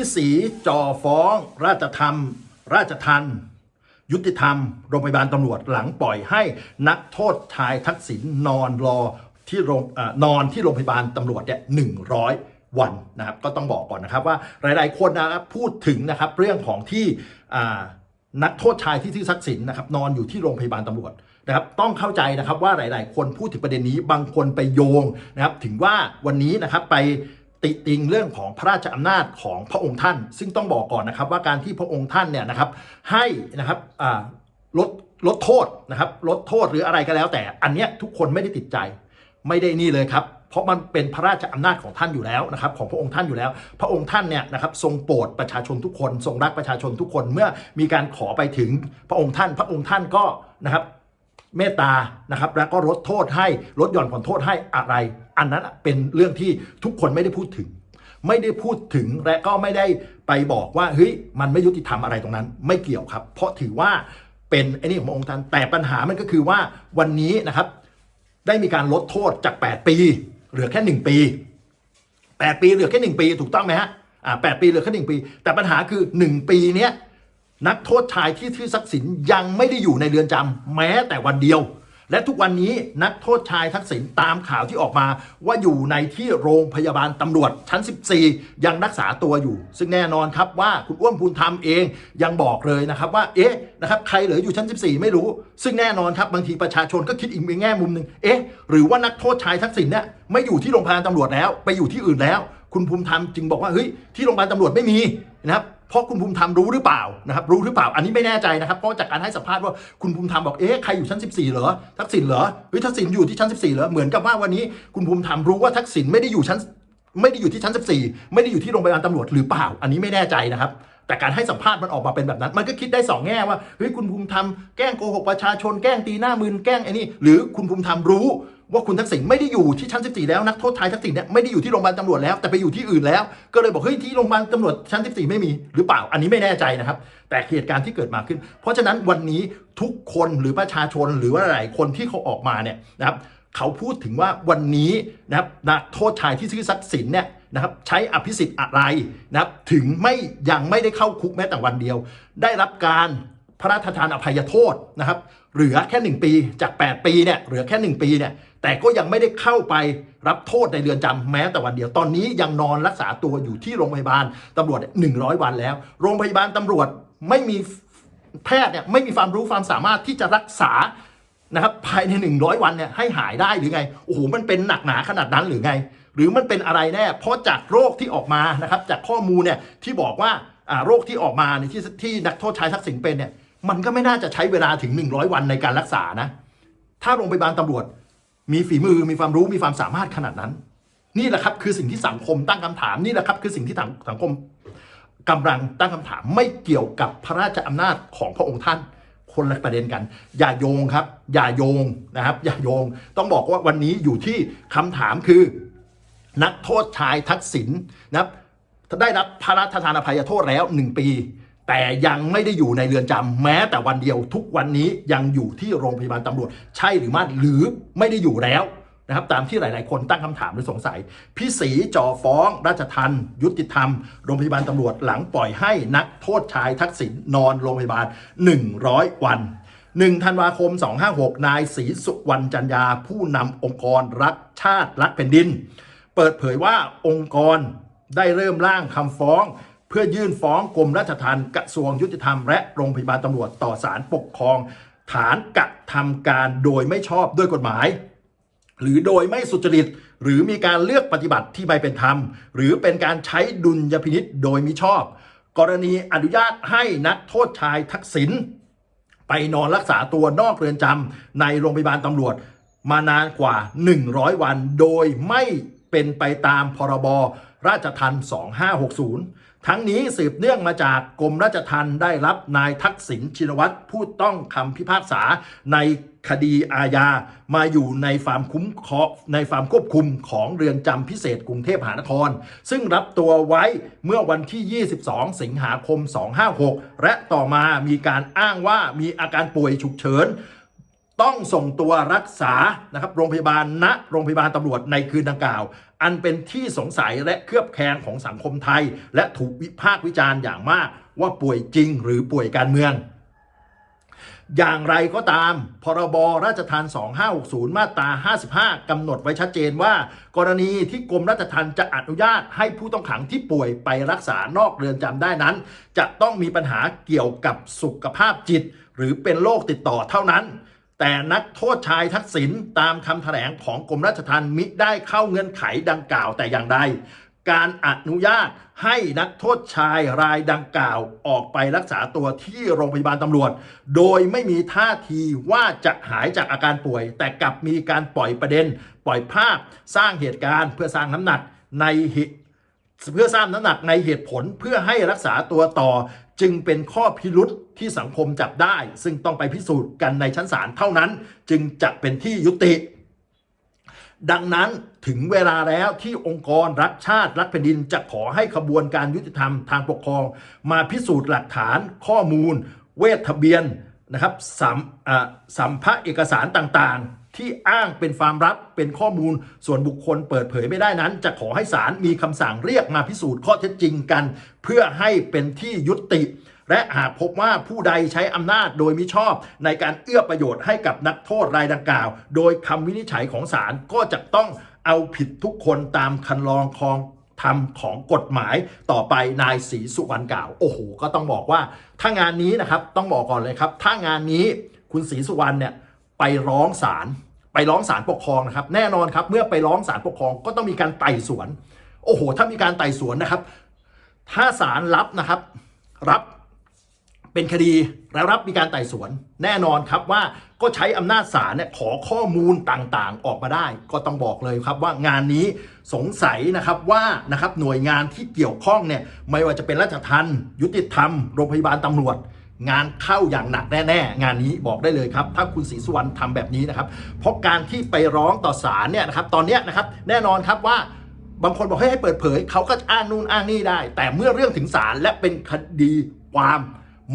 พี่ศรีจ่อฟ้อง ราชธรรม ราชทันยุติธรรม โรงพยาบาลตำรวจหลังปล่อยให้นักโทษชายทักษิณนอนรอที่โรงเอนอนที่โรงพยาบาลตำรวจเนี่ยหนึ่งร้อยวันนะครับ ก็ต้องบอกก่อนนะครับว่าหลาย ๆ คนนะครับพูดถึงนะครับเรื่องของที่นักโทษชายที่ชื่อทักษิณนะครับนอนอยู่ที่โรงพยาบาลตำรวจนะครับต้องเข้าใจนะครับว่าหลาย ๆ คนพูดถึงประเด็นนี้บางคนไปโยงนะครับถึงว่าวันนี้นะครับไป ติติงเรื่องของพระราชอำนาจของพระองค์ท่าน ซึ่งต้องบอกก่อนนะครับว่าการที่พระองค์ท่านเนี่ยนะครับให้นะครับลดลดโทษนะครับลดโทษหรืออะไรก็แล้ว แต่อันเนี้ยทุกคนไม่ได้ติดใจไม่ได้นี่เลยครับเพราะมันเป็นพระราชอำนาจของท่านอยู่แล้วนะครับของพระองค์ท่านอยู่แล้ว พระองค์ท่านเนี่ยนะครับทรงโปรดประชาชนทุกคน ทรงรักประชาชนทุกคนเมื่อมีการขอไปถึงพระองค์ท่าน พระองค์ท่านก็นะครับ เมตตานะครับแล้วก็ลดโทษให้ลดหย่อนผ่อนโทษให้อะไร อันนั้นเป็นเรื่องที่ทุกคนไม่ได้พูดถึง ไม่ได้พูดถึงและก็ไม่ได้ไปบอกว่าเฮ้ยมันไม่ยุติธรรมอะไรตรงนั้น ไม่เกี่ยวครับ เพราะถือว่าเป็นไอ้นี่ของพระองค์ท่านแต่ปัญหามันก็คือว่าวันนี้นะครับ ได้มีการลดโทษจาก 8 ปี เหลือแค่ 1 ปี 8 ปีเหลือแค่ 1 ปี ถูกต้องไหมฮะอ่า8ปีเหลือแค่ 1 ปี แต่ปัญหาคือ 1 ปีเนี้ย นักโทษชายที่ชื่อทักษิณยังไม่ได้อยู่ในเรือนจำแม้แต่วันเดียว และทุกวันนี้นักโทษชายทักษิณตามข่าวที่ออกมา ว่าอยู่ในที่โรงพยาบาลตำรวจชั้น 14 ยังรักษาตัวอยู่ ซึ่งแน่นอนครับว่าคุณอ้วนภูมิธรรมเองยังบอกเลยนะครับว่าเอ๊ะนะครับใครเหลืออยู่ชั้น 14 ไม่รู้ ซึ่งแน่นอนครับบางทีประชาชนก็คิดอีกในแง่มุมหนึ่งเอ๊ะหรือว่านักโทษชายทักษิณเนี่ยไม่อยู่ที่โรงพยาบาลตำรวจแล้ว ไปอยู่ที่อื่นแล้ว คุณภูมิธรรมจึงบอกว่าเฮ้ยที่โรงพยาบาลตำรวจไม่มีนะครับ เพราะคุณภูมิธรรมรู้หรือเปล่านะครับรู้หรือเปล่าอันนี้ไม่แน่ใจนะครับเพราะจากการให้สัมภาษณ์ว่าคุณภูมิธรรมบอกเอ๊ะใครอยู่ชั้น 14 เหรอทักษิณเหรอเฮ้ยทักษิณอยู่ที่ชั้น 14 เหรอเหมือนกับว่าวันนี้คุณภูมิธรรมรู้ว่าทักษิณไม่ได้อยู่ชั้นไม่ได้อยู่ที่ชั้น 14 ไม่ได้อยู่ที่โรงพยาบาลตำรวจหรือเปล่า อันนี้ไม่แน่ใจนะครับ แต่การให้สัมภาษณ์มันออกมาเป็นแบบนั้น มันก็คิดได้สองแง่ว่าเฮ้ยคุณภูมิธรรมแกล้งโกหกประชาชนแกล้งตีหน้ามืนแกล้งไอ้นี่หรือคุณภูมิธรรมรู้ว่าคุณทักษิณไม่ได้อยู่ที่ชั้น 14 แล้วนักโทษชายทักษิณเนี่ยไม่ได้อยู่ที่โรงพยาบาลตำรวจแล้วแต่ไปอยู่ที่อื่นแล้ว ก็เลยบอกเฮ้ยที่โรงพยาบาลตำรวจชั้น 14 ไม่มีหรือเปล่าอันนี้ไม่แน่ใจนะครับ แต่เหตุการณ์ที่เกิดมาขึ้น เพราะฉะนั้นวันนี้ทุกคนหรือประชาชนหรือว่าหลายคนที่เขาออกมาเนี่ยนะครับเขาพูดถึงว่าวันนี้นะครับนักโทษชายที่ชื่อทักษิณเนี่ย นะครับใช้อภิสิทธิ์อะไรนะครับถึงไม่ยังไม่ได้เข้าคุกแม้แต่วันเดียว ได้รับการพระราชทานอภัยโทษนะครับเหลือแค่ 1 ปีจาก 8 ปีเนี่ยเหลือแค่ 1 ปีเนี่ยแต่ก็ยังไม่ได้เข้าไปรับโทษในเรือนจำแม้แต่วันเดียว ตอนนี้ยังนอนรักษาตัวอยู่ที่โรงพยาบาลตำรวจ 100 วันแล้ว โรงพยาบาลตำรวจไม่มีแพทย์เนี่ยไม่มีความรู้ความสามารถที่จะรักษานะครับภายใน 100 วันเนี่ยให้หายได้หรือไงโอ้โหมันเป็นหนักหนาขนาดนั้นหรือไง หรือมันเป็นอะไรแน่เพราะจากโรคที่ออกมานะครับจากข้อมูลเนี่ยที่บอกว่าโรคที่ออกมาเนี่ยที่ที่นักโทษชายทักษิณเป็นเนี่ยมันก็ไม่น่าจะใช้เวลาถึง 100 วันในการรักษานะ ถ้าโรงพยาบาลตำรวจ มีฝีมือมีความรู้มีความสามารถขนาดนั้น นี่แหละครับคือสิ่งที่สังคมตั้งคำถามนี่แหละครับคือสิ่งที่สังคมกำลังตั้งคำถามไม่เกี่ยวกับพระราชอำนาจของพระองค์ท่าน คนละประเด็นกัน อย่าโยงครับ อย่าโยงนะครับ อย่าโยง ต้องบอกว่าวันนี้อยู่ที่คำถามคือ นักโทษชายทักษิณนะครับได้รับพระราชทานอภัยโทษแล้ว 1 ปี แต่ยังไม่ได้อยู่ในเรือนจำแม้แต่วันเดียว ทุกวันนี้ยังอยู่ที่โรงพยาบาลตำรวจ ใช่หรือไม่หรือไม่ได้อยู่แล้วนะครับตามที่หลาย ๆ คนตั้งคำถามหรือสงสัย พี่ศรีจ่อฟ้อง ราชทันยุติธรรม โรงพยาบาลตำรวจหลังปล่อยให้นักโทษชายทักษิณนอนโรงพยาบาล 100 วัน1ธันวาคม 256 นายศรีสุวรรณจันยา ผู้นำองค์กรรักชาติรักแผ่นดิน เปิดเผยว่าองค์กรได้เริ่มร่างคำฟ้อง เพื่อยื่นฟ้องกรมราชทัณฑ์กระทรวงยุติธรรมและโรงพยาบาลตำรวจต่อศาลปกครอง ฐานกระทำการโดยไม่ชอบด้วยกฎหมาย หรือโดยไม่สุจริต หรือมีการเลือกปฏิบัติที่ไม่เป็นธรรม หรือเป็นการใช้ดุลยพินิษโดยมิชอบ กรณีอนุญาตให้นักโทษชายทักษิณไปนอนรักษาตัวนอกเรือนจำในโรงพยาบาลตำรวจมานานกว่า 100 วัน โดยไม่ เป็นไปตามพรบราชทัณฑ์2560 ทั้งนี้สืบเนื่องมาจากกรมราชทัณฑ์ได้รับนายทักษิณชินวัตรผู้ต้องคำพิพากษาในคดีอาญามาอยู่ในฟาร์มคุ้มคราะห์ในฟาร์มควบคุมของเรือนจำพิเศษกรุงเทพมหานคร ซึ่งรับตัวไว้เมื่อวันที่ 22 สิงหาคม 256 และต่อมามีการอ้างว่ามีอาการป่วยฉุกเฉิน ต้องส่งตัวรักษานะครับโรงพยาบาลณโรงพยาบาลตำรวจในคืนดังกล่าว อันเป็นที่สงสัยและเคลือบแคลงของสังคมไทย และถูกวิพากษ์วิจารณ์อย่างมากว่าป่วยจริงหรือป่วยการเมือง อย่างไรก็ตาม พรบราชทัณฑ์2560 มาตรา 55 กำหนดไว้ชัดเจนว่า กรณีที่กรมราชทัณฑ์จะอนุญาตให้ผู้ต้องขังที่ป่วยไปรักษานอกเรือนจำได้นั้น จะต้องมีปัญหาเกี่ยวกับสุขภาพจิต หรือเป็นโรคติดต่อเท่านั้น แต่นักโทษชายทักษิณตามคำแถลงของกรมราชทัณฑ์มิได้เข้าเงื่อนไขดังกล่าวแต่อย่างใด การอนุญาตให้นักโทษชายรายดังกล่าวออกไปรักษาตัวที่โรงพยาบาลตำรวจ โดยไม่มีท่าทีว่าจะหายจากอาการป่วย แต่กลับมีการปล่อยประเด็น ปล่อยภาพ สร้างเหตุการณ์เพื่อสร้างน้ำหนักในเหตุเพื่อสร้างน้ำหนักในเหตุผลเพื่อให้รักษาตัวต่อ จึงเป็นข้อพิรุษที่สังคมจับได้ ซึ่งต้องไปพิสูจน์กันในชั้นศาลเท่านั้น จึงจะเป็นที่ยุติ ดังนั้นถึงเวลาแล้วที่องค์กรรักชาติรักแผ่นดินจะขอให้ขบวนการยุติธรรมทางปกครอง มาพิสูจน์หลักฐานข้อมูล เวททะเบียนนะครับสัมสัมภาเอกสารต่างๆ ที่อ้างเป็นความลับเป็นข้อมูลส่วนบุคคลเปิดเผยไม่ได้นั้น จะขอให้ศาลมีคำสั่งเรียกมาพิสูจน์ข้อเท็จจริงกัน เพื่อให้เป็นที่ยุติและหากพบว่าผู้ใดใช้อำนาจโดยมิชอบในการเอื้อประโยชน์ให้กับนักโทษรายดังกล่าว โดยคำวินิจฉัยของศาลก็จะต้องเอาผิดทุกคนตามคันลองคองธรรมของกฎหมายต่อไปนายศรีสุวรรณกล่าว โอ้โห ก็ต้องบอกว่า ถ้างานนี้นะครับ ต้องบอกก่อนเลยครับ ถ้างานนี้คุณศรีสุวรรณเนี่ยไปร้องศาล ไปร้องศาลปกครองนะครับ แน่นอนครับ เมื่อไปร้องศาลปกครองก็ต้องมีการไต่สวน โอ้โห ถ้ามีการไต่สวนนะครับ ถ้าศาลรับนะครับ รับเป็นคดีแล้วรับมีการไต่สวน แน่นอนครับว่าก็ใช้อำนาจศาลเนี่ยขอข้อมูลต่างๆ ออกมาได้ ก็ต้องบอกเลยครับว่างานนี้สงสัยนะครับว่านะครับหน่วยงานที่เกี่ยวข้องเนี่ยไม่ว่าจะเป็นราชทัณฑ์ยุติธรรมโรงพยาบาลตำรวจ งานเข้าอย่างหนักแน่ๆ งานนี้บอกได้เลยครับ ถ้าคุณศรีสุวรรณทำแบบนี้นะครับ เพราะการที่ไปร้องต่อศาลเนี่ยนะครับ ตอนนี้นะครับ แน่นอนครับว่าบางคนบอกให้ให้เปิดเผย เขาก็อ้างนู่นอ้างนี่ได้ แต่เมื่อเรื่องถึงศาลและเป็นคดีความ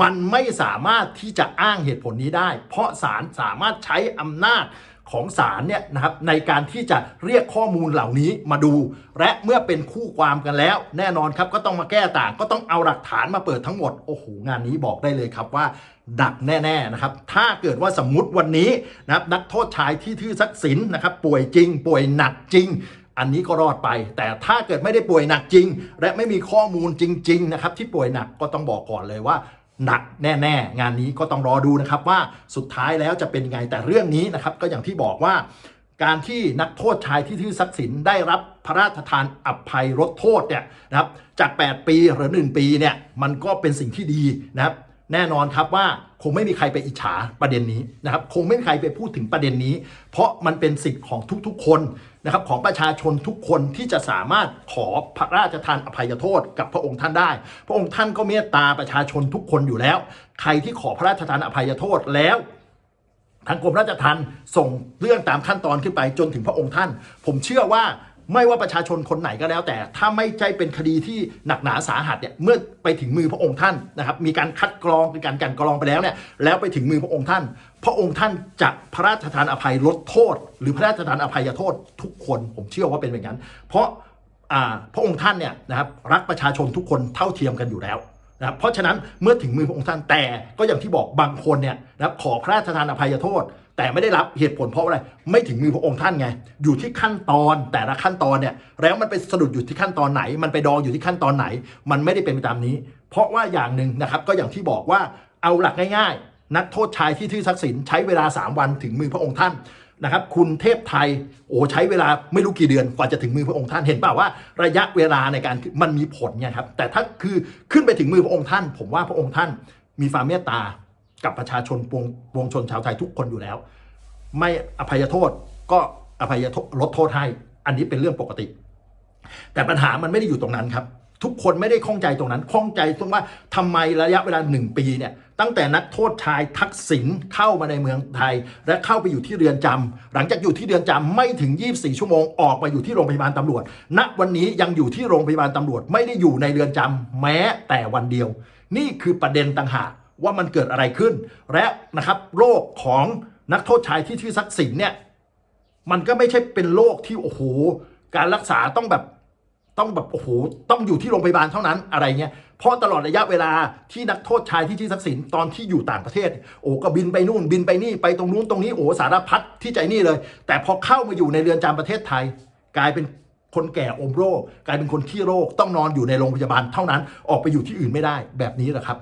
มันไม่สามารถที่จะอ้างเหตุผลนี้ได้ เพราะศาลสามารถใช้อำนาจ ของศาลเนี่ยนะครับในการที่จะเรียกข้อมูลเหล่านี้มาดู และเมื่อเป็นคู่ความกันแล้ว แน่นอนครับก็ต้องมาแก้ต่างก็ต้องเอาหลักฐานมาเปิดทั้งหมดโอ้โหงานนี้บอกได้เลยครับว่าดักแน่ๆนะครับ ถ้าเกิดว่าสมมุติวันนี้นะครับนักโทษชายที่ทื่อทักษิณนะครับป่วยจริง ป่วยหนักจริง อันนี้ก็รอดไป แต่ถ้าเกิดไม่ได้ป่วยหนักจริง และไม่มีข้อมูลจริง ๆ นะครับ ที่ป่วยหนักก็ต้องบอกก่อนเลยว่า หนักแน่ๆ งานนี้ก็ต้องรอดูนะครับว่าสุดท้ายแล้วจะเป็นไงแต่เรื่องนี้นะครับก็อย่างที่บอกว่าการที่นักโทษชายที่ทื่อทรักษิณได้รับพระราชทานอภัยลดโทษเนี่ยนะครับจาก 8 ปีหรือ 1 ปีเนี่ยมันก็เป็นสิ่งที่ดีนะครับ แน่นอนครับว่าคงไม่มีใครไปอิจฉาประเด็นนี้นะครับคงไม่มีใครไปพูดถึงประเด็นนี้ เพราะมันเป็นสิทธิ์ของทุกๆคนนะครับของประชาชนทุกคนที่จะสามารถขอพระราชทานอภัยโทษกับพระองค์ท่านได้ พระองค์ท่านก็เมตตาประชาชนทุกคนอยู่แล้ว ใครที่ขอพระราชทานอภัยโทษแล้วทางกรมราชทัณฑ์ส่งเรื่องตามขั้นตอนขึ้นไปจนถึงพระองค์ท่าน ผมเชื่อว่า ไม่ว่าประชาชนคนไหนก็แล้ว แต่ถ้าไม่ใช่เป็นคดีที่หนักหนาสาหัสเนี่ยเมื่อไปถึงมือพระองค์ท่านนะครับ มีการคัดกรองมีการกันกรองไปแล้วเนี่ยแล้วไปถึงมือพระองค์ท่าน พระองค์ท่านจะพระราชทานอภัยลดโทษ หรือพระราชทานอภัยโทษทุกคนผมเชื่อว่าเป็นแบบนั้น เพราะอ่าพระองค์ท่านเนี่ยนะครับรักประชาชนทุกคนเท่าเทียมกันอยู่แล้วนะครับเพราะฉะนั้นเมื่อถึงมือพระองค์ท่านแต่ก็อย่างที่บอกบางคนเนี่ยนะครับขอพระราชทานอภัยโทษ แต่ไม่ได้รับเหตุผลเพราะอะไร ไม่ถึงมือพระองค์ท่านไง อยู่ที่ขั้นตอนแต่ละขั้นตอนเนี่ย แล้วมันไปสะดุดอยู่ที่ขั้นตอนไหน มันไปดองอยู่ที่ขั้นตอนไหน มันไม่ได้เป็นไปตามนี้ เพราะว่าอย่างหนึ่งนะครับ ก็อย่างที่บอกว่าเอาหลักง่ายๆ นักโทษชายที่ทื่อทักษิณใช้เวลา 3 วันถึงมือพระองค์ท่านนะครับ คุณเทพไทยโอ้ใช้เวลาไม่รู้กี่เดือนกว่าจะถึงมือพระองค์ท่านเห็นเปล่าว่า ระยะเวลาในการมันมีผลไงครับ แต่ถ้าคือขึ้นไปถึงมือพระองค์ท่าน ผมว่าพระองค์ท่านมีความเมตตา กับประชาชนปวงปวงชนชาวไทยทุกคนอยู่แล้ว ไม่อภัยโทษก็อภัยโทษลดโทษให้ อันนี้เป็นเรื่องปกติ แต่ปัญหามันไม่ได้อยู่ตรงนั้นครับ ทุกคนไม่ได้ข้องใจตรงนั้นข้องใจตรงว่าทำไมระยะเวลาหนึ่งปีเนี่ยตั้งแต่นักโทษชายทักษิณเข้ามาในเมืองไทย และเข้าไปอยู่ที่เรือนจำหลังจากอยู่ที่เรือนจำไม่ถึง 24 ชั่วโมงออกมาอยู่ที่โรงพยาบาลตำรวจ ณวันนี้ยังอยู่ที่โรงพยาบาลตำรวจ ไม่ได้อยู่ในเรือนจำแม้แต่วันเดียว นี่คือประเด็นต่างหาก ว่ามันเกิดอะไรขึ้น และนะครับโรคของนักโทษชายที่ชื่อทักษิณเนี่ยมันก็ไม่ใช่เป็นโรคที่โอ้โหการรักษาต้องแบบต้องแบบโอ้โหต้องอยู่ที่โรงพยาบาลเท่านั้นอะไรเงี้ยเพราะตลอดระยะเวลาที่นักโทษชายที่ชื่อทักษิณตอนที่อยู่ต่างประเทศ โอ้ก็บินไปนู่นบินไปนี่ไปตรงนู้นตรงนี้โอ้สารพัดที่ใจนี่เลย แต่พอเข้ามาอยู่ในเรือนจำประเทศไทย กลายเป็นคนแก่อมโรค กลายเป็นคนขี้โรค ต้องนอนอยู่ในโรงพยาบาลเท่านั้นออกไปอยู่ที่อื่นไม่ได้แบบนี้แหละครับ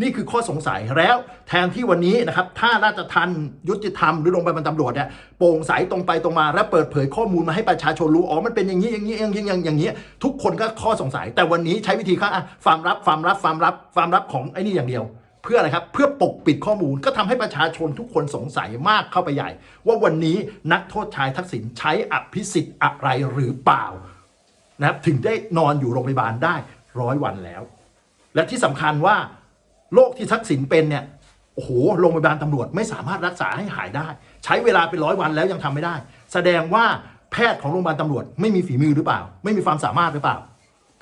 นี่คือข้อสงสัยแล้วแทนที่วันนี้นะครับถ้าราชทันยุติธรรมหรือโรงพยาบาลตำรวจเนี่ยโปร่งใสตรงไปตรงมา และเปิดเผยข้อมูลมาให้ประชาชนรู้อ๋อมันเป็นอย่างนี้อย่างนี้อย่างนี้อย่างนี้อย่างนี้ ทุกคนก็ข้อสงสัย แต่วันนี้ใช้วิธีค่าฟามรับฟามรับฟามรับฟามรับของไอ้นี่อย่างเดียวเพื่ออะไรครับ เพื่อปกปิดข้อมูลก็ทำให้ประชาชนทุกคนสงสัยมากเข้าไปใหญ่ ว่าวันนี้นักโทษชายทักษิณใช้อภิสิทธิ์อะไรหรือเปล่านะครับถึงได้นอนอยู่โรงพยาบาลได้ร้อยวันแล้ว และที่สำคัญว่า โรคที่ทักษิณเป็นเนี่ยโอ้โหโรงพยาบาลตำรวจไม่สามารถรักษาให้หายได้ ใช้เวลาเป็นร้อยวันแล้วยังทำไม่ได้ แสดงว่าแพทย์ของโรงพยาบาลตำรวจไม่มีฝีมือหรือเปล่า ไม่มีความสามารถหรือเปล่า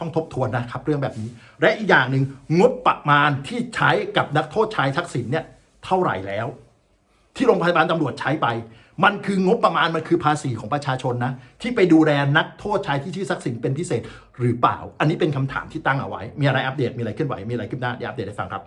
ต้องทบทวนนะครับเรื่องแบบนี้ และอีกอย่างหนึ่งงบประมาณที่ใช้กับนักโทษชายทักษิณเนี่ยเท่าไหร่แล้ว ที่โรงพยาบาลตำรวจใช้ไป มันคืองบประมาณมันคือภาษีของประชาชนนะ ที่ไปดูแลนักโทษชายที่ชื่อทักษิณเป็นพิเศษหรือเปล่า อันนี้เป็นคำถามที่ตั้งเอาไว้ มีอะไรอัปเดตมีอะไรเคลื่อนไหวมีอะไรขึ้นหน้าอัปเดตให้ฟังครับ